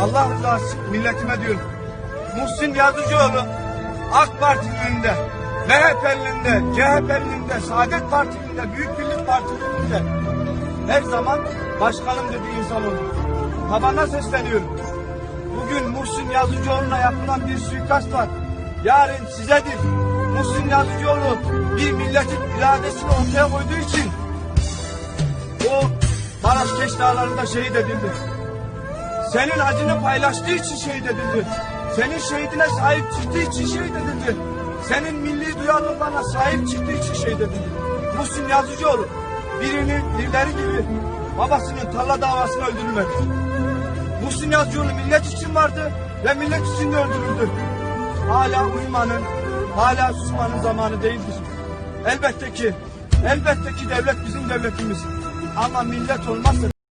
Allah rızası milletime diyorum. Muhsin Yazıcıoğlu AK Parti'nin önünde, MHP'nin de, CHP'nin de, Saadet Parti'nin de, Büyük Birlik Parti'nin her zaman başkanım dediği insan oldu. Tabana sesleniyorum. Bugün Muhsin Yazıcıoğlu'na yapılan bir suikast var. Yarın sizedir. Muhsin Yazıcıoğlu bir milletin iradesini ortaya koyduğu için o Maraş Keş Dağları'nda şehit edildi. Senin acını paylaştığı için şehit edildi. Senin şehidine sahip çıktığı için şehit edildi. Senin milli duyarlılığına sahip çıktığı için şehit edildi. Muhsin Yazıcıoğlu birini birileri gibi babasının tarla davasını öldürmedi. Muhsin Yazıcıoğlu millet için vardı ve millet için de öldürüldü. Hala uyumanın, hala susmanın zamanı değildir. Elbette ki, elbette ki devlet bizim devletimiz. Ama millet olmazsa